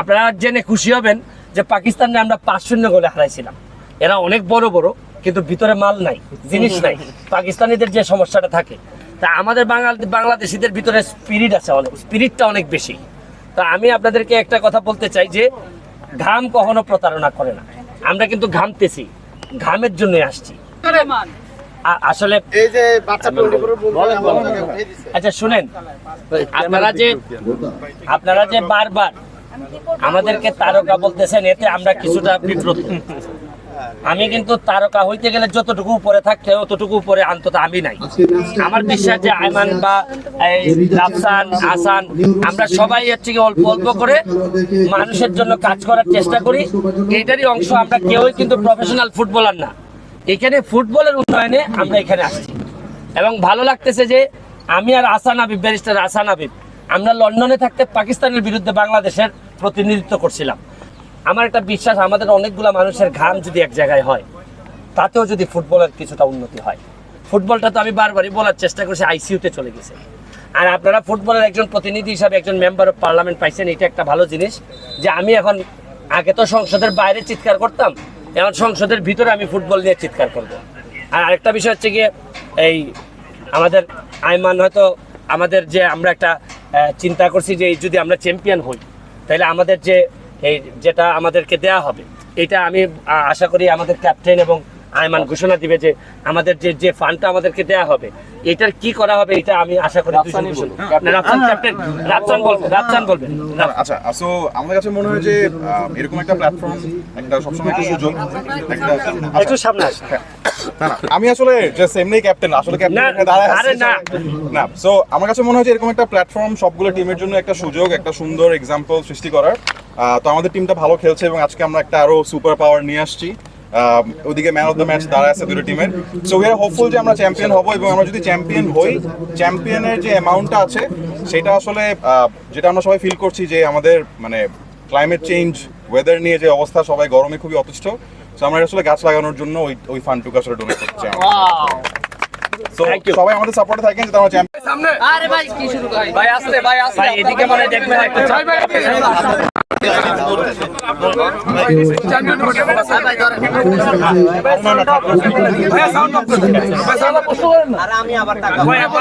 আপনারা জেনে খুশি হবেন যে পাকিস্তানে আমরা পাঁচ শূন্য গোলে হারাইছিলাম। এরা অনেক বড় বড় কিন্তু ভিতরে মাল নাই জিনিস নাই। পাকিস্তানিদের যে সমস্যাটা থাকে তা আমাদের বাঙাল বাংলাদেশিদের ভিতরে স্পিরিট আছে অনেক স্পিরিটটা অনেক বেশি। তা আমি আপনাদেরকে একটা কথা বলতে চাই যে ঘাম কখনো প্রতারণা করে না। আমরা কিন্তু ঘামতেছি ঘামের জন্যই আসছি। আসলে এই যে বাচ্চা। আচ্ছা শুনেন আপনারা যে আপনারা যে বারবার আমাদেরকে তারকা বলতেছেন, এতে আমরা কিছুটা বিব্রত। আমি কিন্তু তারকা হইতে গেলে যতটুকু উপরে থাকতে ততটুকু উপরে অন্তত আমি নাই। আমার বিশ্বাস যে আয়মান বা রাফসান আসান আমরা সবাই হচ্ছে কি অল্প অল্প করে মানুষের জন্য কাজ করার চেষ্টা করি। এইটারই অংশ আমরা কেউই কিন্তু প্রফেশনাল ফুটবলার না। এখানে ফুটবলের উন্নয়নে আমরা এখানে আসছি। এবং ভালো লাগতেছে যে আমি আর আসান আবিব ব্যারিস্টার আসান আবিব আমরা লন্ডনে থাকতে পাকিস্তানের বিরুদ্ধে বাংলাদেশের প্রতিনিধিত্ব করছিলাম। আমার একটা বিশ্বাস, আমাদের অনেকগুলো মানুষের ঘাম যদি এক জায়গায় হয়, তাতেও যদি ফুটবলের কিছুটা উন্নতি হয়। ফুটবলটা তো আমি বারবারই বলার চেষ্টা করছি, আইসিইউতে চলে গেছে। আর আপনারা ফুটবলের একজন প্রতিনিধি হিসাবে, একজন মেম্বার অফ পার্লামেন্ট পাইছেন, এটা একটা ভালো জিনিস যে আমি এখন, আগে তো সংসদের বাইরে চিৎকার করতাম, এখন সংসদের ভিতরে আমি ফুটবল নিয়ে চিৎকার করব। আর আরেকটা বিষয় হচ্ছে গিয়ে, এই আমাদের আইমান হয়তো আমাদের যে আমরা একটা চিন্তা করছি যে যদি আমরা চ্যাম্পিয়ন হই তাহলে আমাদের যে এই যেটা আমাদেরকে দেয়া হবে এটা আমি আশা করি আমাদের ক্যাপ্টেন এবং আইমান ঘোষণা দিবে যে আমাদের যে যে ফান্ডটা আমাদেরকে দেয়া হবে এটার কি করা হবে এটা আমি আশা করি দুজন রাফসান ক্যাপ্টেন রাফসান বলবেন রাফসান বলবেন। আচ্ছা সো আমাদের কাছে মনে হয় যে এরকম একটা প্ল্যাটফর্ম একটা সবসময় একটা সুযোগ। একটা একটু সামনে না, আমি আসলে জাস্ট এমনি ক্যাপ্টেন আসলে ক্যাপ্টেন দাঁড়ায় আরে না। না সো আমার কাছে মনে হয় যে এরকম একটা প্ল্যাটফর্ম সবগুলো টিমের জন্য একটা সুযোগ একটা সুন্দর এক্সাম্পল সৃষ্টি করার। তো আমাদের টিমটা ভালো খেলছে এবং আজকে আমরা একটা আরও সুপার পাওয়ার নিয়ে আসছি। ওদিকে ম্যান অফ দ্য ম্যাচ আছে দুটো টিমের সো উই আর হোপফুল যে আমরা চ্যাম্পিয়ন হব এবং আমরা যদি চ্যাম্পিয়ন হই চ্যাম্পিয়নের যে অ্যামাউন্টটা আছে সেটা আসলে যেটা আমরা সবাই ফিল করছি যে আমাদের মানে ক্লাইমেট চেঞ্জ ওয়েদার নিয়ে যে অবস্থা সবাই গরমে খুবই অতিষ্ঠ। সো আমরা আসলে গাছ লাগানোর জন্য ওই ওই ফান্ডটুকু আসলে ডোনেট you. সবাই আমাদের সাপোর্টে থাকেন যাতে আমরা চ্যাম্পিয়ন মনে হয় একটা ভাই, না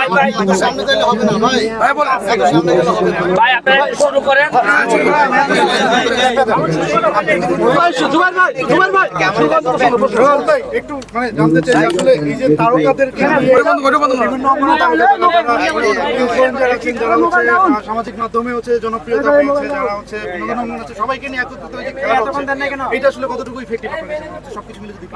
ভাই একটু সামনে গেলে হবে না ভাই আপনারা একটু শুরু করেন একটু মানে জানতে চাই আসলে এই যে তারকাদেরকে নিয়ে বিভিন্ন অঙ্গনে তারকাদের আহ, সামাজিক মাধ্যমে হচ্ছে জনপ্রিয়তা পেয়েছে যারা হচ্ছে বিনোদন অঙ্গন হচ্ছে সবাইকে নিয়ে একত্রিত হয়ে যে খেলা হচ্ছে। এটা আসলে কতটুকু ইফেক্টিভ সবকিছু মিলে যদি